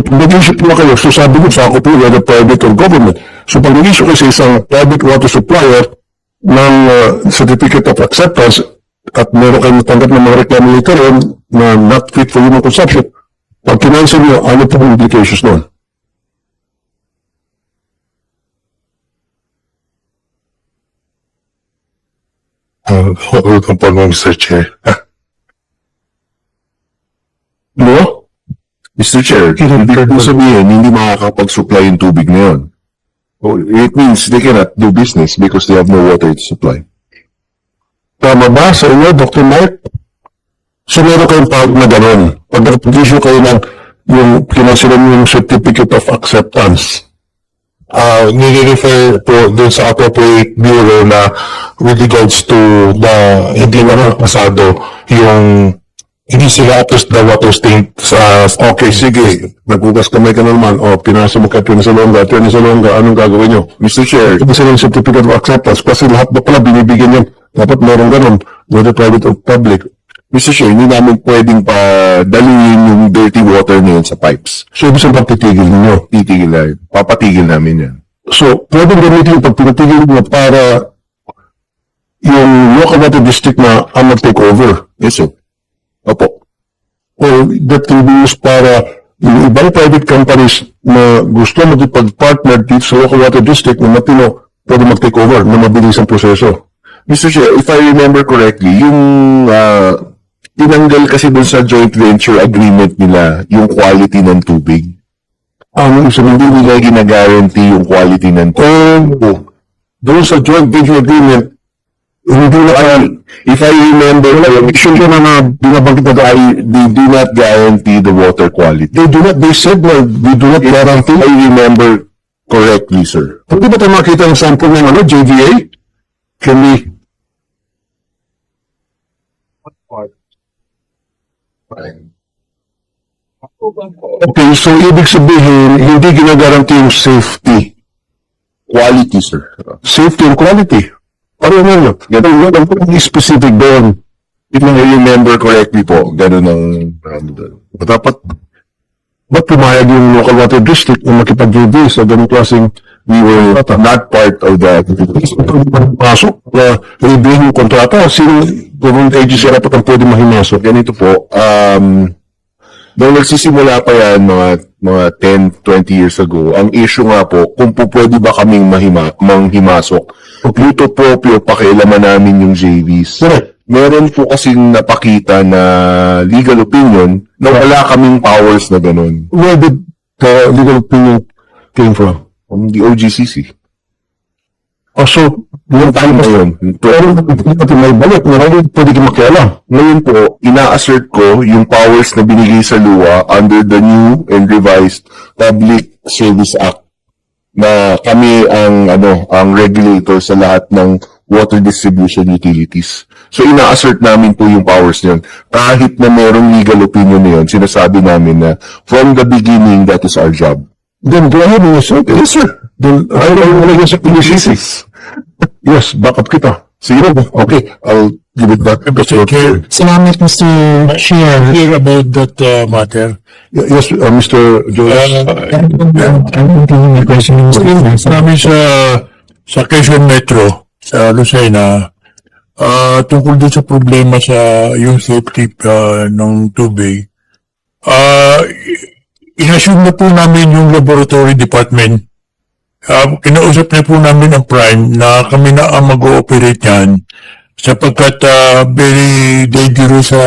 Pag nag-issue po kayo, so sabi ko, sa ako po, whether private or government. So, pag nag-issue kayo sa isang private water supplier ng uh, certificate of acceptance at meron kayong natanggap ng mga reklamo later on na not fit for human consumption, pag kinansel nyo, ano po ang implications doon? Uh, hold on Mr. Chair. No? Mr. Chair, hindi ko sabihin hindi makakapag-supply yung tubig na yun. Oh, It means they cannot do business because they have no water to supply. Tama ba sa inyo, Dr. Mike? So, meron kayong pag na gano'n. Pag nag-issue kayo ng yung kinasilan yung certificate of acceptance. Uh, nire-refer po dun sa appropriate bureau na with regards to the hindi na pasado yung up to the water state sa Okay, sige. Nagbugas kamay ka na naman. O, pinasa mo kay Atty. Salonga. Atty. Salonga, anong gagawin nyo? Mr. Chair, Ito sila yung certificate of acceptance. Kasi lahat ba pala binibigyan yan? Dapat meron ganun. Whether private or public. Mr. Chair, hindi namin pwedeng pa dalhin yung dirty water na yun sa pipes. So, ibig sabihin titigil ninyo. Titigil na yun. Papatigil namin yan. So, pwedeng gamitin yung pag pinatigil nyo para yung local water district na ang mag-take over. Yes, sir. Opo. or that can be used para yung ibang private companies na gusto magpag-partner dito sa local water district na matino, pwede mag-take over na mabilis ang proseso. Mr. Chair, if I remember correctly, yung uh, tinanggal kasi dun sa joint venture agreement nila yung quality ng tubig. Ang isa Hindi nila ginaguarantee yung quality ng tubig. oh, doon sa joint venture agreement, hindi na kaya, If I remember correctly, na na binabanggit na dahil, they do not guarantee the water quality. they do not, they said na, they do not If guarantee. I remember correctly, sir. Pwede ba tayo makita ng sample ng ano, JVA? Can we, okay, so ibig sabihin, hindi ginagaranti yung safety. Quality, sir. safety and quality. Pareho na yun. Ganun yun. Ang specific doon. If I remember correctly po, ganun ang ano doon. Dapat, ba't pumayag yung local water district na makipag-JV sa ganung klaseng We were not part of that. pasok na review yung kontrata? Sino government agency dapat ang pwede mahimasok? ganito po, um, nung nagsisimula pa yan, mga, mga 10, 20 years ago, ang issue nga po, kung po pwede ba kaming mahima, manghimasok, luto proprio pakialaman namin yung JVs. Correct. Meron po kasing napakita na legal opinion na wala kaming powers na ganun. Where did the legal opinion came from? From the OGCC. Oh, so, Yung time na yun, pero hindi natin may balik. Marami pwede kayo makialam. Ngayon po, ina-assert ko yung powers na binigay sa LUA under the new and revised Public Service Act na kami ang ano ang regulator sa lahat ng water distribution utilities. So ina-assert namin po yung powers niyon. Kahit na merong legal opinion na yun, sinasabi namin na from the beginning, that is our job. Then go ahead and assert it. Yes, sir. Then, nalagyan sa PCC. Yes, back up kita. Sige, okay. I'll give it back. Mr. Chair, Salamat, Mr. Chair. clear about that uh, matter. Yes, uh, Mr. Joyce. Uh, namin sa sa Quezon Metro, sa Lucena, ah tungkol doon sa problema sa yung safety ah, ng tubig, ah inassume na po namin yung laboratory department. Ah, kinausap na po namin ang Prime na kami na ang mag-ooperate yan sapagkat ah, very dangerous sa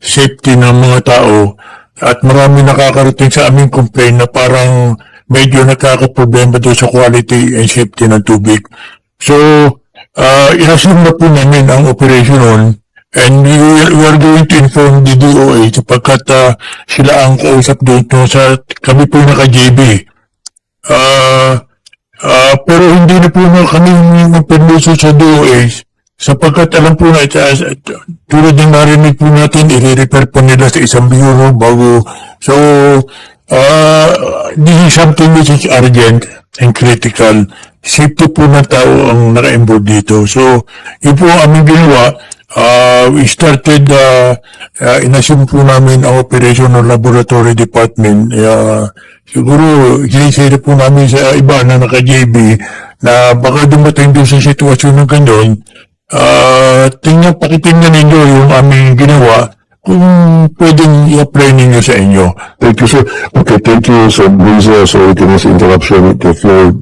safety ng mga tao at marami nakakarating sa aming complaint na parang medyo nakakaproblema doon sa quality and safety ng tubig. So, uh, inassume na po namin ang operation on and we, will- we are going to inform the DOA sapagkat ah, sila ang kausap doon no, sa kami po naka-JB. Ah, ah, pero hindi na po na kami magpermiso sa DOA sapagkat alam po na tulad ng narinig po natin, i-refer po nila sa isang bureau bago. So, uh, this is something which is urgent and critical. Safety po ng tao ang naka-involve dito. So, yun po aming ginawa. uh, we started, uh, uh, inassume po namin ang operation ng laboratory department. Uh, siguro, hinisiri po namin sa iba na naka-JB na baka dumating doon sa sitwasyon ng ganyan, uh, tingnan, pakitingnan ninyo yung aming ginawa kung pwedeng i-apply ninyo sa inyo. Thank you, sir. Okay, thank you, sir Bruiser. So, we can just interruption with the floor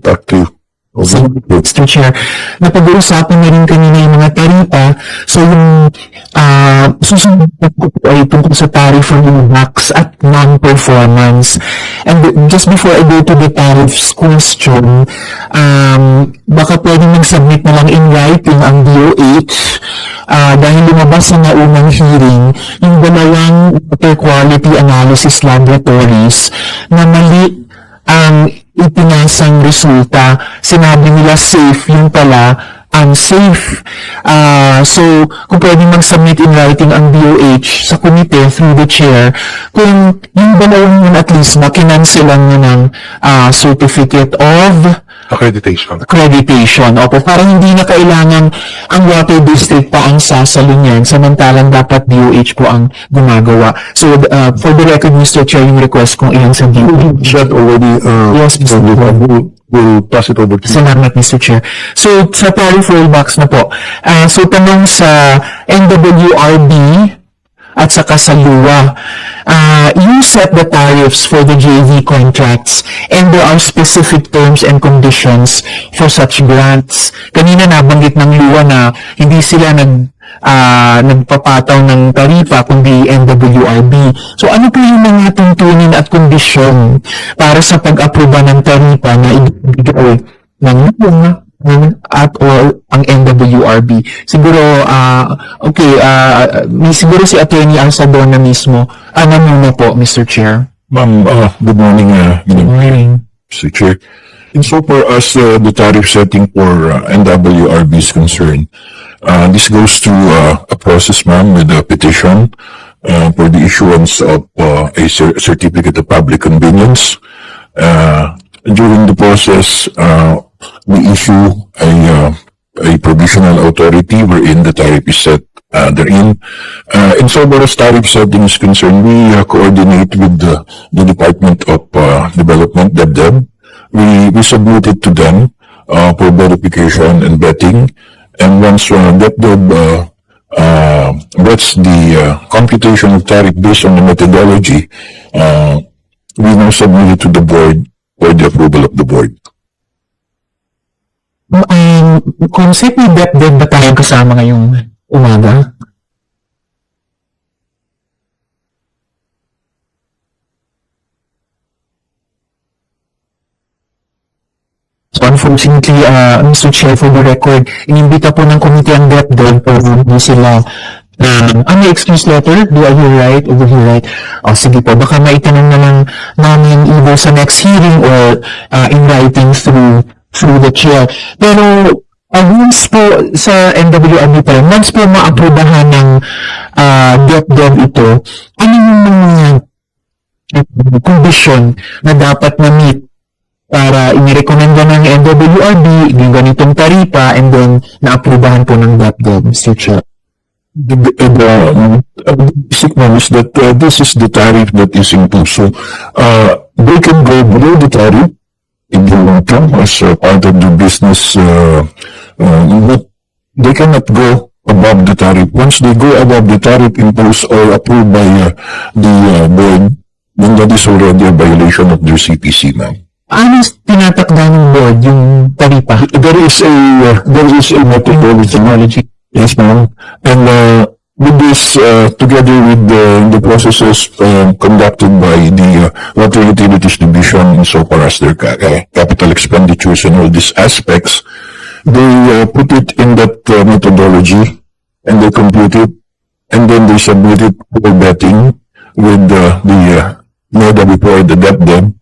Mr. Chair, napag-uusapan na rin kanina yung mga taripa. So, yung uh, susunod na po ay tungkol sa tariff for max at non-performance. And just before I go to the tariffs question, um, baka pwede mag-submit na lang in writing ang DOH uh, dahil lumabas na unang hearing yung dalawang water quality analysis laboratories na mali ang ipinasang resulta, sinabi nila safe, yung pala unsafe. Ah, so, kung pwede mag-submit in writing ang DOH sa committee through the chair, kung yung dalawang yun at least makinansilan nyo ng ah, certificate of Accreditation. accreditation. Opo, para hindi na kailangan ang water district pa ang sasalo niyan, samantalang dapat DOH po ang gumagawa. So, uh, for the record, Mr. Chair, yung request kong iyan sa DOH. That already, uh, Yes, Mr. so we will, we'll pass it over to you. Salamat, Mr. Chair. So, sa tariff rollbacks na po. Ah, so, tanong sa NWRB at saka sa LUA. Ah, you set the tariffs for the JV contracts and there are specific terms and conditions for such grants. Kanina nabanggit ng LUA na hindi sila nag ah, nagpapataw ng taripa kundi NWRB. So ano po yung mga tuntunin at kondisyon para sa pag-aproba ng taripa na ibigay ng LUA at or ang NWRB. Siguro, ah okay, ah may siguro si Attorney Alsadona mismo. Ano muna po, Mr. Chair? Ma'am, uh, good morning, uh, good morning, Mr. Chair. Insofar as uh, the tariff setting for uh, NWRB is concerned, uh, this goes through uh, a process, ma'am, with a petition uh, for the issuance of uh, a cer- certificate of public convenience. Uh, during the process, uh, we issue a, uh, a provisional authority wherein the tariff is set uh, therein. Uh, insofar as tariff setting is concerned, we uh, coordinate with the, the Department of uh, Development, DepDep. We, we submit it to them uh, for verification and vetting. And once uh, DepDep uh, uh, vets the uh, computation of tariff based on the methodology, uh, we now submit it to the board for the approval of the board. Um, concept ni DepDep ba tayong kasama ngayong umaga? So unfortunately, uh, Mr. Chair, for the record, inimbita po ng committee ang DepDep pero hindi sila um, ah, may excuse letter? Do I hear right? Over here right? O sige po, baka maitanong na lang namin either sa next hearing or uh, in writing through through the chair. Pero uh, once po sa NWRB pa rin, once po maaprubahan ng uh, DepDep ito, ano yung mga uh, condition na dapat na-meet para inirekomenda ng NWRB yung ganitong taripa and then naaprubahan po ng DepDep, Mr. Chair. The, the, the, um, uh, the basic one is that uh, this is the tariff that is imposed. So, uh, they can go below the tariff to as uh, part of the business, uh, uh, but they cannot go above the tariff. Once they go above the tariff imposed or approved by uh, the uh, board, then that is already a violation of their CPC, ma'am. Ano tinatakda ng board yung taripa? There is a, uh, there is a methodology. Yes, ma'am. And, uh, with this, uh, together with the, the processes, uh, conducted by the, uh, Water Utilities Division insofar as their ca- uh, capital expenditures and all these aspects, they, uh, put it in that uh, methodology and they compute it and then they submit it for betting with uh, the, uh, before the DepDep.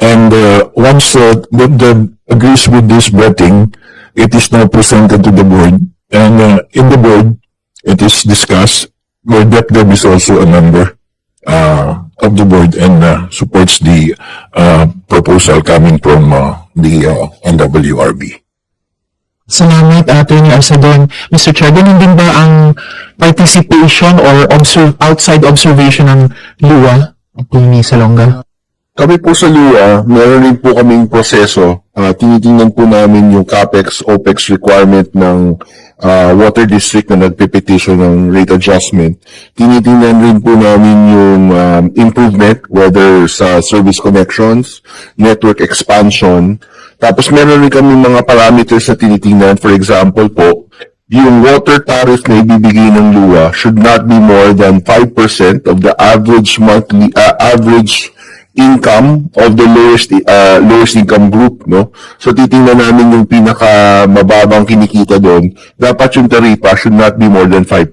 And uh, once uh, the, the agrees with this betting, it is now presented to the board. And uh, in the board, it is discussed. Where DepDep is also a member uh, of the board and uh, supports the uh, proposal coming from uh, the uh, NWRB. Salamat, Attorney Arsadon. Mr. Chair, ganun din ba ang participation or observe, outside observation ng LUA? Attorney Salonga. Kami po sa LUA, meron rin po kaming proseso. Ah, tinitingnan po namin yung CAPEX, OPEX requirement ng ah, water district na nagpe-petition ng rate adjustment. Tinitingnan rin po namin yung um, improvement, whether sa service connections, network expansion. Tapos meron rin kami mga parameters na tinitingnan. For example po, yung water tariff na ibibigay ng LUA should not be more than 5% of the average monthly, ah, average income of the lowest uh, lowest income group no? So titingnan namin yung pinaka mababang kinikita doon. Dapat yung taripa should not be more than 5%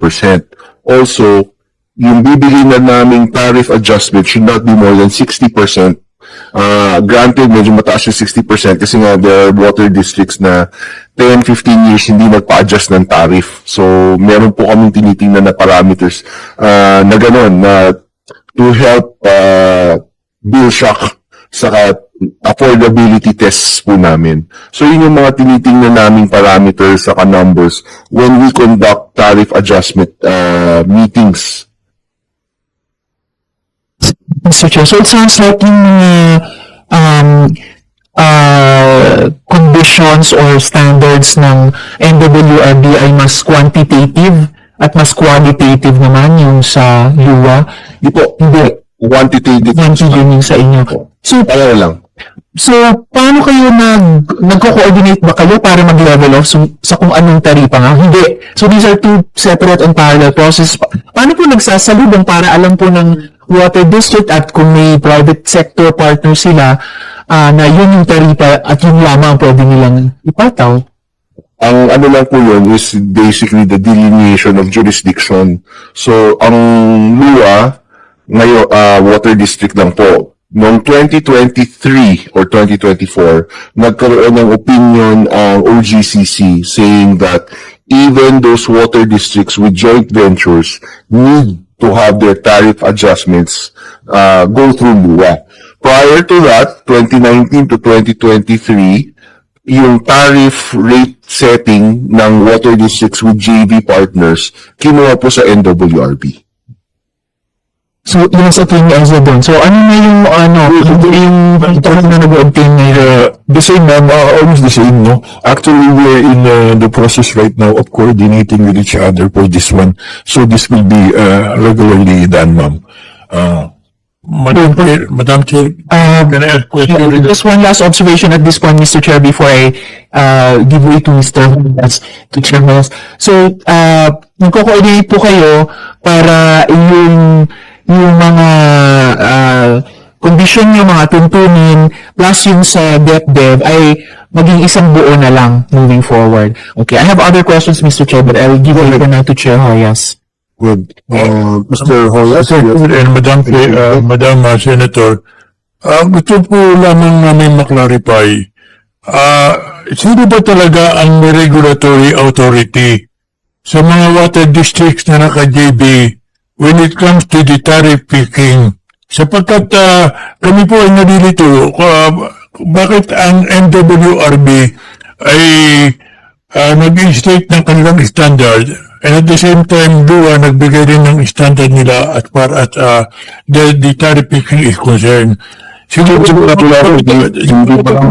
also yung bibigay na naming tariff adjustment should not be more than 60% uh, granted medyo mataas yung 60% kasi nga there are water districts na 10-15 years hindi nagpa-adjust ng tariff. So meron po kaming tinitingnan na parameters uh, na gano'n na to help uh, bill shock sa affordability tests po namin. So yun yung mga tinitingnan naming parameters sa numbers when we conduct tariff adjustment uh, meetings. Mr. Chair, so it sounds like yung mga um, uh, conditions or standards ng NWRB ay mas quantitative at mas qualitative naman yung sa LUA. Di po, hindi. Quantitative. Quantitative yung sa inyo. So, Ano lang. So, paano kayo nag, nagko-coordinate ba kayo para mag-level off sa, sa kung anong taripa nga? Hindi. So, these are two separate and parallel processes. Pa- paano po nagsasalubong para alam po ng water district at kung may private sector partner sila ah, na yun yung taripa at yun lamang ang pwede nilang ipataw? Ang ano lang po yun is basically the delineation of jurisdiction. So, ang LUA, ngayon, uh, water district lang po. Noong 2023 or 2024, nagkaroon ng opinion ang OGCC saying that even those water districts with joint ventures need to have their tariff adjustments uh, go through LUA. Prior to that, 2019 to 2023, yung tariff rate setting ng water districts with JV partners, kinuha po sa NWRB. So, yun sa King Ezra doon. So, ano na yung, ano, yung, yung na nag-obtain ngayon? Uh, the same, ma'am, uh, almost the same, no? Actually, we're in uh, the process right now of coordinating with each other for this one. So this will be uh, regularly done, ma'am. Uh, Madam Chair, Madam Chair, Uh, can I ask question? Just one last observation at this point, Mr. Chair, before I uh, give way to Mr. Holmes, to Chair Holmes. So, uh, nagko-coordinate po kayo para yung yung mga uh, condition yung mga tuntunin plus yung sa DepDev ay maging isang buo na lang moving forward. Okay, I have other questions, Mr. Chair, but I'll give way now to Chair Hoyas. Good. Uh, Mr. Hoyas, yes. And Madam, uh, Madam uh, Senator, uh, gusto po lamang namin maklarify, uh, sino ba talaga ang regulatory authority sa mga water districts na naka-JB when it comes to the tariff picking? Sapagkat uh, kami po ay nalilito, uh, bakit ang NWRB ay uh, nag-instate ng kanilang standard and at the same time DUA nagbigay rin ng standard nila as far as uh, the, the tariff picking is concerned. Siguro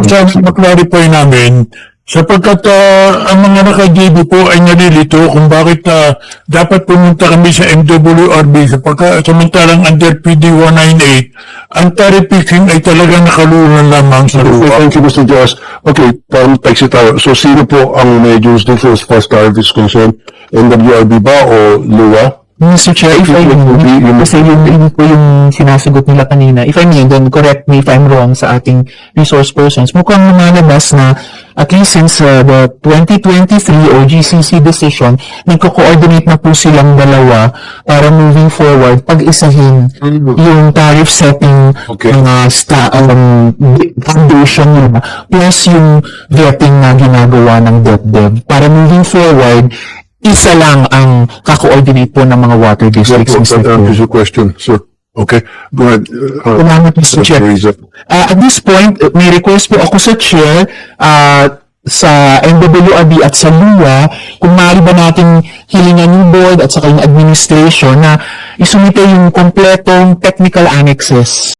sana maklarify namin sapagkat uh, ang mga naka-JB po ay nalilito kung bakit uh, dapat pumunta kami sa MWRB sapagkat samantalang under PD 198 ang tariff picking ay talagang nakalungan lamang sa Okay, lupa. thank you, Mr. Diaz. Okay, para mag-taxi tayo. So, sino po ang may jurisdiction as far as tariff is concerned? NWRB ba o LUA? Mr. Chair, if I may, kasi yun, yun po yung sinasagot nila kanina. If I may, then correct me if I'm wrong sa ating resource persons. Mukhang lumalabas na at least since uh, the 2023 OGCC decision, nagko-coordinate na po silang dalawa para moving forward, pag-isahin yung tariff setting Okay. mga sta, um, foundation nila plus yung vetting na ginagawa ng DepDev para moving forward isa lang ang kako-coordinate po ng mga water districts, Mr. That answers your question, sir. Okay, go ahead. Uh, Salamat, Mr. Chair. Uh, at this point, uh, may request po ako sa chair uh, sa NWRB at sa LUA, kung maaari ba nating hilingan yung board at saka yung administration na isumite yung kompletong technical annexes